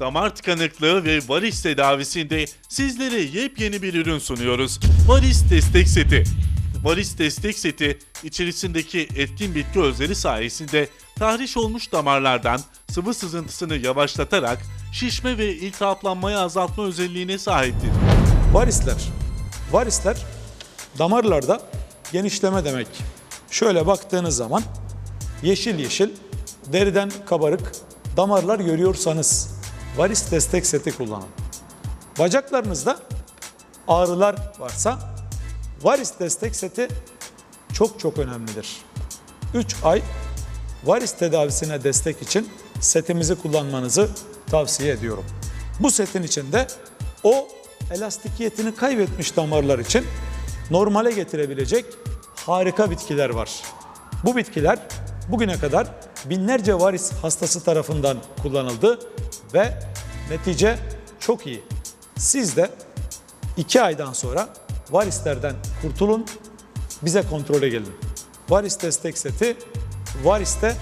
damar tıkanıklığı ve varis tedavisinde sizlere yepyeni bir ürün sunuyoruz. Varis destek seti. Varis destek seti içerisindeki etkin bitki özleri sayesinde tahriş olmuş damarlardan sıvı sızıntısını yavaşlatarak şişme ve iltihaplanmayı azaltma özelliğine sahiptir. Varisler. Varisler damarlarda genişleme demek. Şöyle baktığınız zaman yeşil yeşil deriden kabarık damarlar görüyorsanız varis destek seti kullanın. Bacaklarınızda ağrılar varsa varis destek seti çok çok önemlidir. 3 ay varis tedavisine destek için setimizi kullanmanızı tavsiye ediyorum. Bu setin içinde o elastikiyetini kaybetmiş damarlar için normale getirebilecek harika bitkiler var. Bu bitkiler bugüne kadar binlerce varis hastası tarafından kullanıldı ve netice çok iyi. Siz de 2 aydan sonra varislerden kurtulun, bize kontrole gelin. Varis destek seti, variste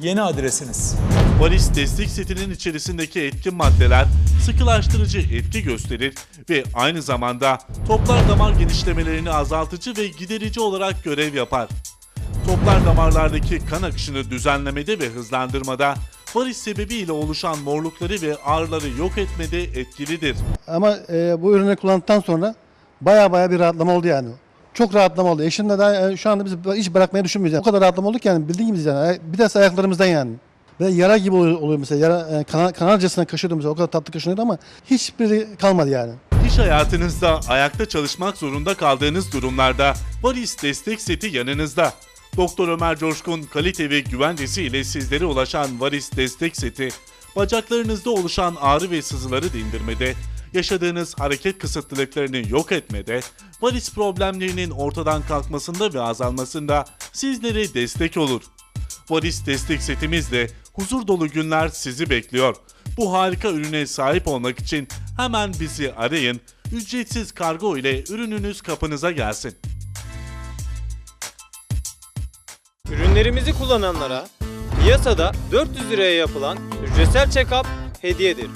yeni adresiniz. Varis destek setinin içerisindeki etkin maddeler sıkılaştırıcı etki gösterir ve aynı zamanda toplar damar genişlemelerini azaltıcı ve giderici olarak görev yapar. Toplar damarlardaki kan akışını düzenlemede ve hızlandırmada varis sebebiyle oluşan morlukları ve ağrıları yok etmede etkilidir. Ama e, bu ürünü kullandıktan sonra baya baya bir rahatlama oldu yani. Çok rahatlama oldu. Eşimle daha e, şu anda biz hiç bırakmayı düşünmüyoruz. Yani. O kadar rahatlama olduk yani bildiğin gibi yani. Bir de ayaklarımızdan yani. Ve yara gibi oluyor, oluyor mesela. Yara, e, kanal, kanalcasına kaşıyordu mesela. O kadar tatlı kaşınıyordu ama hiçbiri kalmadı yani. İş hayatınızda ayakta çalışmak zorunda kaldığınız durumlarda varis destek seti yanınızda. Doktor Ömer Coşkun kalite ve güvencesi ile sizlere ulaşan varis destek seti, bacaklarınızda oluşan ağrı ve sızıları dindirmede, yaşadığınız hareket kısıtlılıklarını yok etmede, varis problemlerinin ortadan kalkmasında ve azalmasında sizlere destek olur. Varis destek setimizle huzur dolu günler sizi bekliyor. Bu harika ürüne sahip olmak için hemen bizi arayın. Ücretsiz kargo ile ürününüz kapınıza gelsin. Ürünlerimizi kullananlara piyasada 400 liraya yapılan ücretsel check-up hediyedir.